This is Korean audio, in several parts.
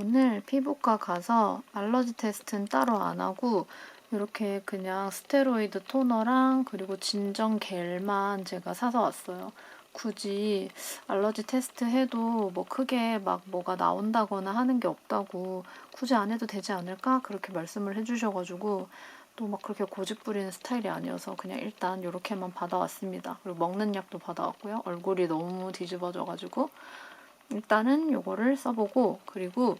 오늘 피부과 가서 알러지 테스트는 따로 안 하고 이렇게 그냥 스테로이드 토너랑 그리고 진정 겔만 제가 사서 왔어요. 굳이 알러지 테스트 해도 뭐 크게 막 뭐가 나온다거나 하는 게 없다고 굳이 안 해도 되지 않을까? 그렇게 말씀을 해주셔가지고 또 막 그렇게 고집 부리는 스타일이 아니어서 그냥 일단 이렇게만 받아왔습니다. 그리고 먹는 약도 받아왔고요. 얼굴이 너무 뒤집어져가지고 일단은 요거를 써보고 그리고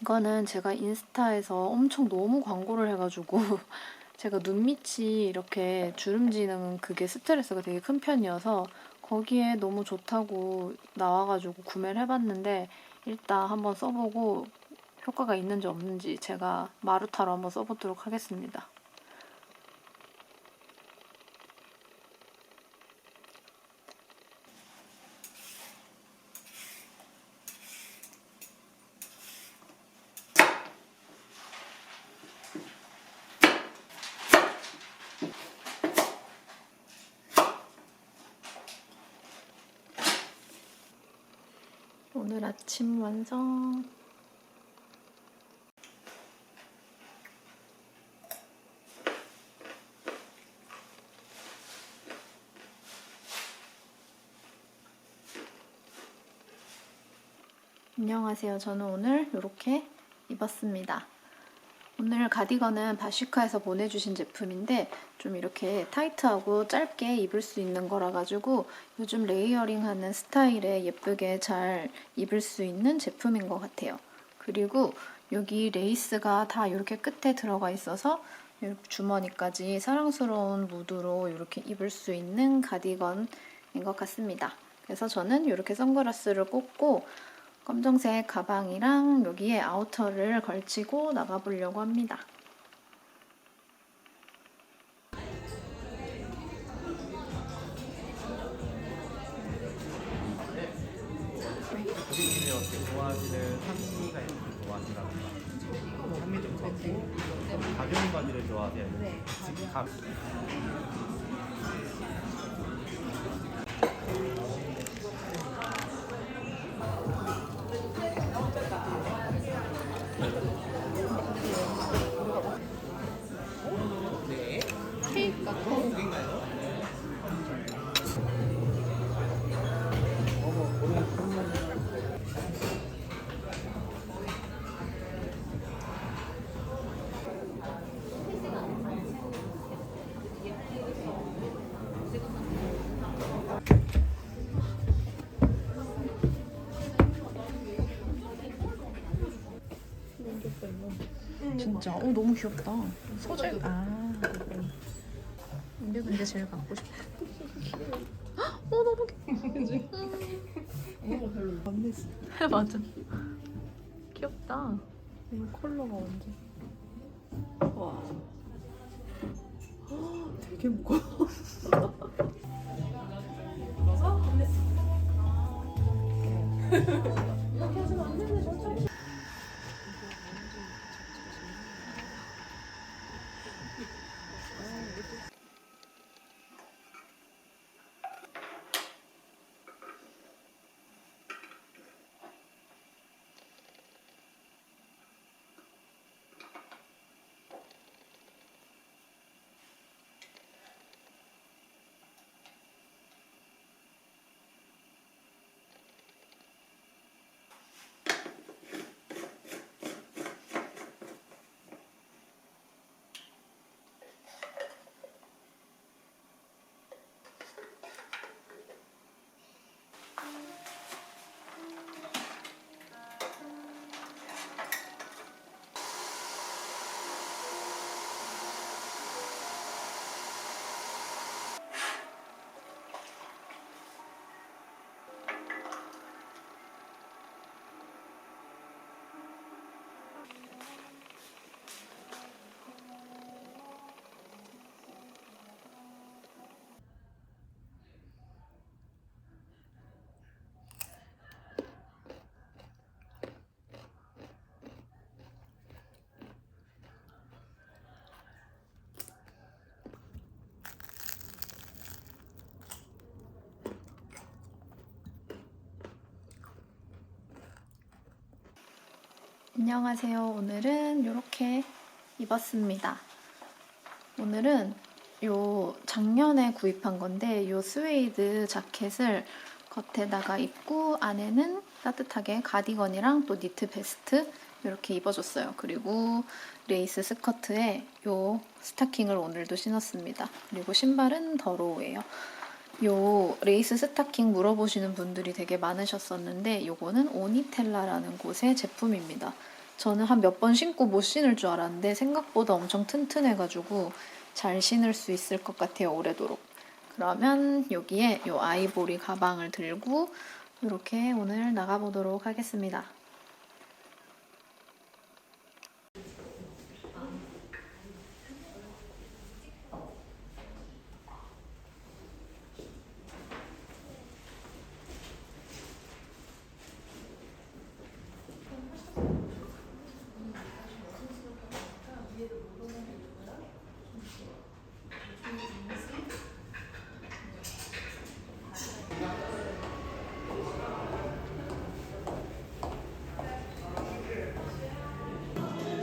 이거는 제가 인스타에서 엄청 너무 광고를 해가지고 제가 눈밑이 이렇게 주름지는 그게 스트레스가 되게 큰 편이어서 거기에 너무 좋다고 나와가지고 구매를 해봤는데 일단 한번 써보고 효과가 있는지 없는지 제가 마루타로 한번 써보도록 하겠습니다. 오늘 아침 완성. 안녕하세요. 저는 오늘 이렇게 입었습니다. 오늘 가디건은 바시카에서 보내주신 제품인데 좀 이렇게 타이트하고 짧게 입을 수 있는 거라 가지고 요즘 레이어링하는 스타일에 예쁘게 잘 입을 수 있는 제품인 것 같아요. 그리고 여기 레이스가 다 이렇게 끝에 들어가 있어서 주머니까지 사랑스러운 무드로 이렇게 입을 수 있는 가디건인 것 같습니다. 그래서 저는 이렇게 선글라스를 꽂고 검정색 가방이랑 여기에 아우터를 걸치고 나가보려고 합니다. 고객님이 어떻게 좋아하시는 산미가 이렇게 좋아하시라든가 산미 좀 적고 가벼운 바지를 좋아하세요? 네 가... 진짜 어 너무 귀엽다. 소재 아 이게 근데 제일 갖고 싶어. 어 너무. 이거 별로 안 냈어. 맞아. 귀엽다. 이 컬러가 완전. 와. 되게 무거워. 안녕하세요. 오늘은 이렇게 입었습니다. 오늘은 요 작년에 구입한 건데 요 스웨이드 자켓을 겉에다가 입고 안에는 따뜻하게 가디건이랑 또 니트 베스트 이렇게 입어줬어요. 그리고 레이스 스커트에 요 스타킹을 오늘도 신었습니다. 그리고 신발은 더로우예요. 요 레이스 스타킹 물어보시는 분들이 되게 많으셨었는데 요거는 오니텔라라는 곳의 제품입니다. 저는 한 몇 번 신고 못 신을 줄 알았는데 생각보다 엄청 튼튼해가지고 잘 신을 수 있을 것 같아요 오래도록. 그러면 여기에 요 아이보리 가방을 들고 이렇게 오늘 나가보도록 하겠습니다.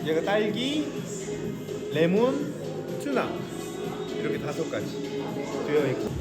얘가 딸기, 레몬, 투나 이렇게 다섯 가지 되어 있고.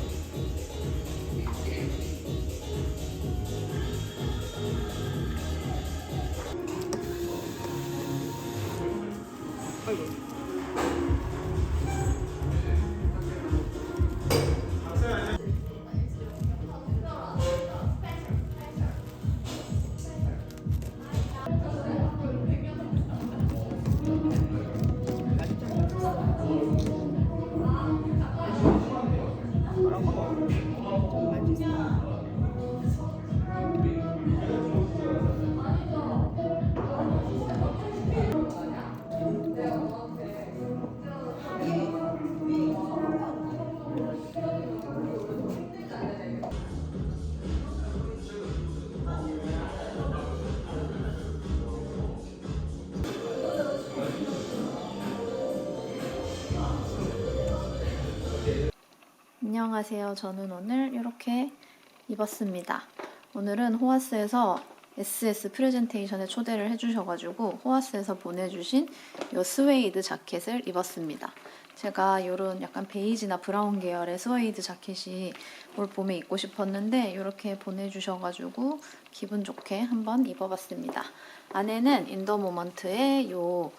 안녕하세요. 저는 오늘 이렇게 입었습니다. 오늘은 호화스에서 SS 프레젠테이션에 초대를 해주셔가지고 호화스에서 보내주신 이 스웨이드 자켓을 입었습니다. 제가 이런 약간 베이지나 브라운 계열의 스웨이드 자켓이 올 봄에 입고 싶었는데 이렇게 보내주셔가지고 기분 좋게 한번 입어봤습니다. 안에는 인더 모먼트의 요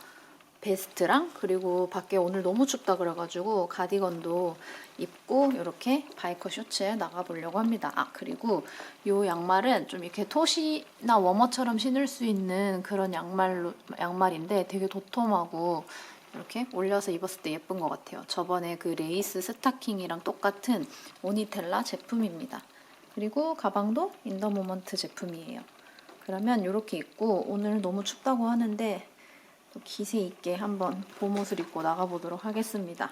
베스트랑 그리고 밖에 오늘 너무 춥다 그래가지고 가디건도 입고 이렇게 바이커 셔츠에 나가보려고 합니다. 아 그리고 이 양말은 좀 이렇게 토시나 워머처럼 신을 수 있는 그런 양말로 양말인데 되게 도톰하고 이렇게 올려서 입었을 때 예쁜 것 같아요. 저번에 그 레이스 스타킹이랑 똑같은 오니텔라 제품입니다. 그리고 가방도 인더모먼트 제품이에요. 그러면 이렇게 입고 오늘 너무 춥다고 하는데 또 기세 있게 한번 봄옷을 입고 나가보도록 하겠습니다.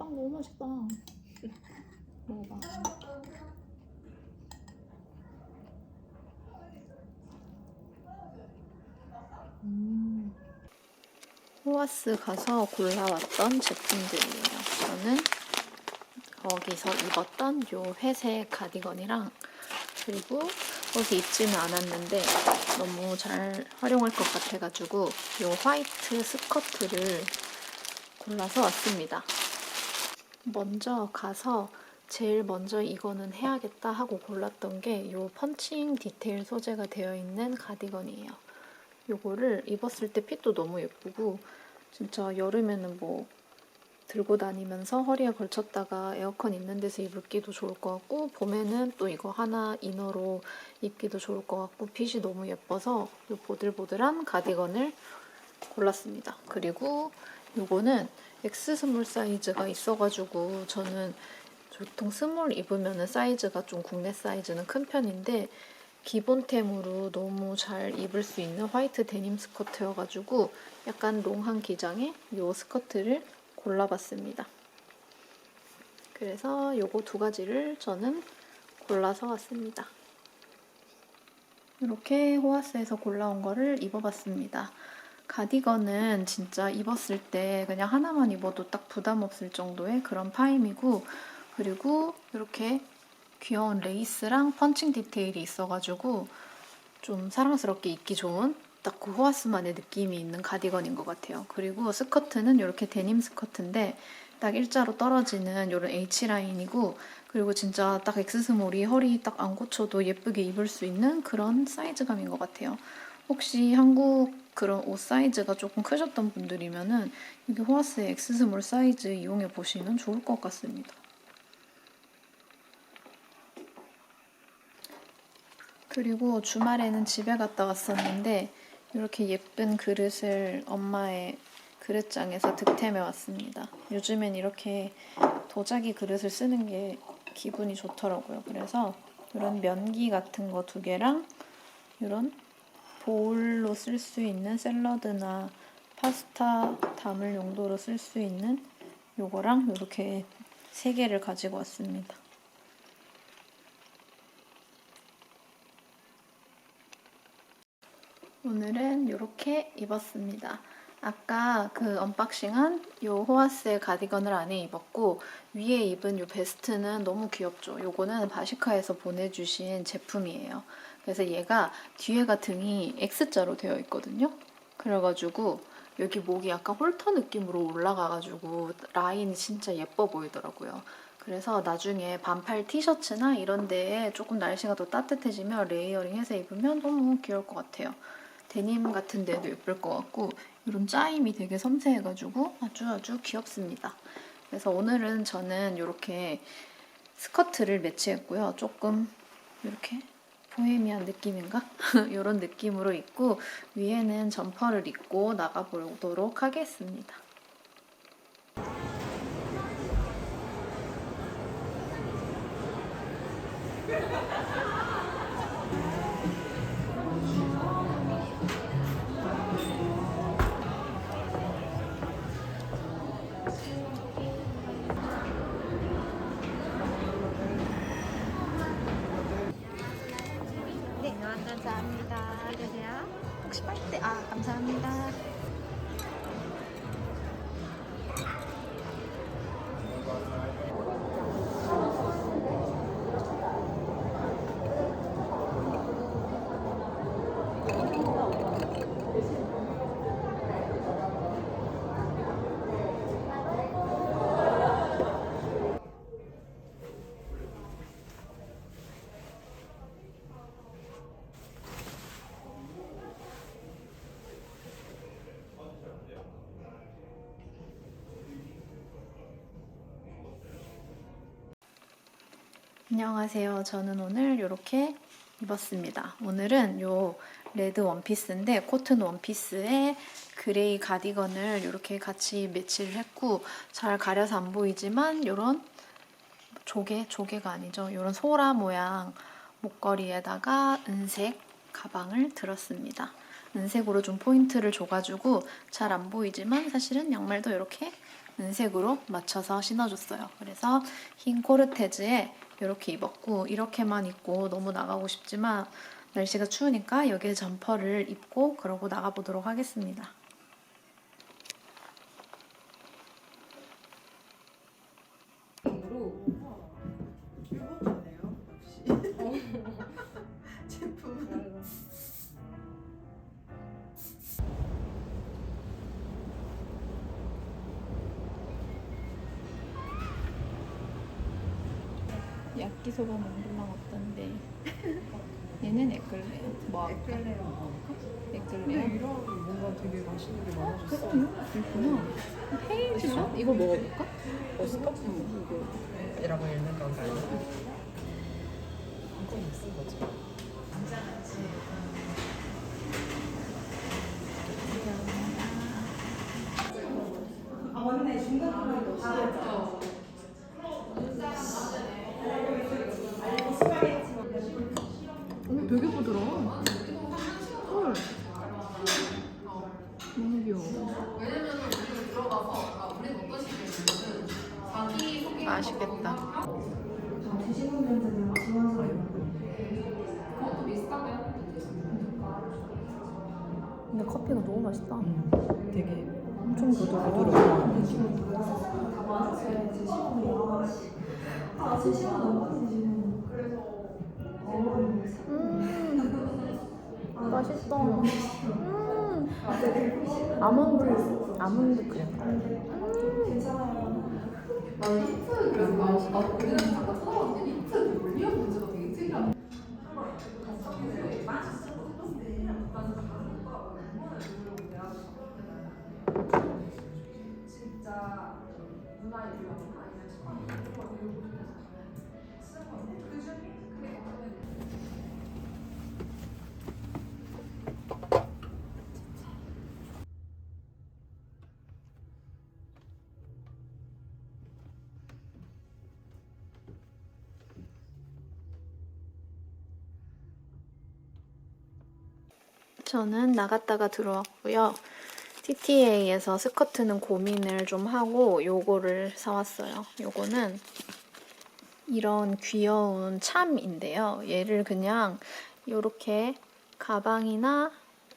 빵 너무 맛있다. 먹어봐. 음. 호와스 가서 골라왔던 제품들이에요. 저는 거기서 입었던 요 회색 가디건이랑 그리고 옷이 입지는 않았는데 너무 잘 활용할 것 같아가지고 요 화이트 스커트를 골라서 왔습니다. 먼저 가서 제일 먼저 이거는 해야겠다 하고 골랐던 게요 펀칭 디테일 소재가 되어 있는 가디건이에요. 요거를 입었을 때 핏도 너무 예쁘고 진짜 여름에는 뭐 들고 다니면서 허리에 걸쳤다가 에어컨 있는 데서 입기도 좋을 것 같고 봄에는 또 이거 하나 이너로 입기도 좋을 것 같고 핏이 너무 예뻐서 이 보들보들한 가디건을 골랐습니다. 그리고 요거는 X 스몰 사이즈가 있어가지고 저는 보통 스몰 입으면 사이즈가 좀 국내 사이즈는 큰 편인데 기본템으로 너무 잘 입을 수 있는 화이트 데님 스커트여가지고 약간 롱한 기장의 이 스커트를 골라봤습니다. 그래서 요거 두 가지를 저는 골라서 왔습니다. 이렇게 호화스에서 골라온 거를 입어봤습니다. 가디건은 진짜 입었을 때 그냥 하나만 입어도 딱 부담 없을 정도의 그런 파임이고 그리고 이렇게 귀여운 레이스랑 펀칭 디테일이 있어가지고 좀 사랑스럽게 입기 좋은 딱 그 호화스만의 느낌이 있는 가디건인 것 같아요. 그리고 스커트는 이렇게 데님 스커트인데 딱 일자로 떨어지는 이런 H라인이고 그리고 진짜 딱 X스몰이 허리 딱 안 고쳐도 예쁘게 입을 수 있는 그런 사이즈감인 것 같아요. 혹시 한국 그런 옷 사이즈가 조금 크셨던 분들이면은 여기 호화스의 X스몰 사이즈 이용해 보시면 좋을 것 같습니다. 그리고 주말에는 집에 갔다 왔었는데 이렇게 예쁜 그릇을 엄마의 그릇장에서 득템해 왔습니다. 요즘엔 이렇게 도자기 그릇을 쓰는 게 기분이 좋더라고요. 그래서 이런 면기 같은 거 두 개랑 이런 보울로 쓸 수 있는 샐러드나 파스타 담을 용도로 쓸 수 있는 요거랑 이렇게 세 개를 가지고 왔습니다. 오늘은 이렇게 입었습니다. 아까 그 언박싱한 이 호화스의 가디건을 안에 입었고 위에 입은 이 베스트는 너무 귀엽죠. 요거는 바시카에서 보내주신 제품이에요. 그래서 얘가 뒤에가 등이 X자로 되어 있거든요. 그래가지고 여기 목이 약간 홀터 느낌으로 올라가가지고 라인이 진짜 예뻐 보이더라고요. 그래서 나중에 반팔 티셔츠나 이런 데에 조금 날씨가 더 따뜻해지면 레이어링 해서 입으면 너무 귀여울 것 같아요. 데님 같은 데도 예쁠 것 같고 이런 짜임이 되게 섬세해가지고 아주 아주 귀엽습니다. 그래서 오늘은 저는 이렇게 스커트를 매치했고요. 조금 이렇게 보헤미안 느낌인가? 이런 느낌으로 입고 위에는 점퍼를 입고 나가보도록 하겠습니다. 안녕하세요. 저는 오늘 이렇게 입었습니다. 오늘은 요 레드 원피스인데 코튼 원피스에 그레이 가디건을 이렇게 같이 매치를 했고 잘 가려서 안 보이지만 이런 조개, 조개가 아니죠. 이런 소라 모양 목걸이에다가 은색 가방을 들었습니다. 은색으로 좀 포인트를 줘가지고 잘 안 보이지만 사실은 양말도 이렇게 은색으로 맞춰서 신어줬어요. 그래서 흰 코르테즈에 이렇게 입었고 이렇게만 입고 너무 나가고 싶지만 날씨가 추우니까 여기에 점퍼를 입고 그러고 나가보도록 하겠습니다. 야끼소바 만들랑 어떤데? 얘는 에클레어. 뭐 할까? 에클레어. 에클레어? 이런 뭔가 되게 맛있는 게 많아졌어. 그렇구나. 헤이즐넛? 이거 먹어볼까? 버스커? 이거 이라고 읽는 건가요? 이건 무슨 거지? 오, 근데 커피가 너무 맛있다. 되게 엄청 부드러워. 음, 맛있다. 음, 아몬드, 아몬드 크림. 저는 나갔다가 들어왔고요. TTA에서 스커트는 고민을 좀 하고 요거를 사왔어요. 요거는 이런 귀여운 참인데요. 얘를 그냥 요렇게 가방이나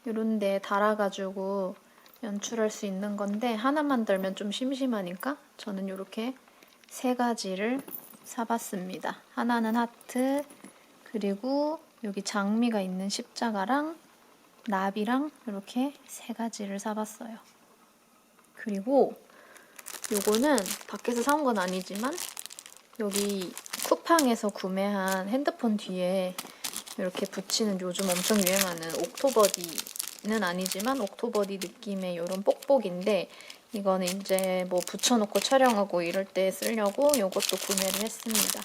이런 데 달아가지고 연출할 수 있는 건데 하나만 들면 좀 심심하니까 저는 이렇게 세 가지를 사봤습니다. 하나는 하트, 그리고 여기 장미가 있는 십자가랑 나비랑 이렇게 세 가지를 사봤어요. 그리고 요거는 밖에서 사온 건 아니지만 여기 쿠팡에서 구매한 핸드폰 뒤에 이렇게 붙이는 요즘 엄청 유행하는 옥토버디는 아니지만 옥토버디 느낌의 이런 뽁뽁인데 이거는 이제 뭐 붙여놓고 촬영하고 이럴 때 쓰려고 이것도 구매를 했습니다.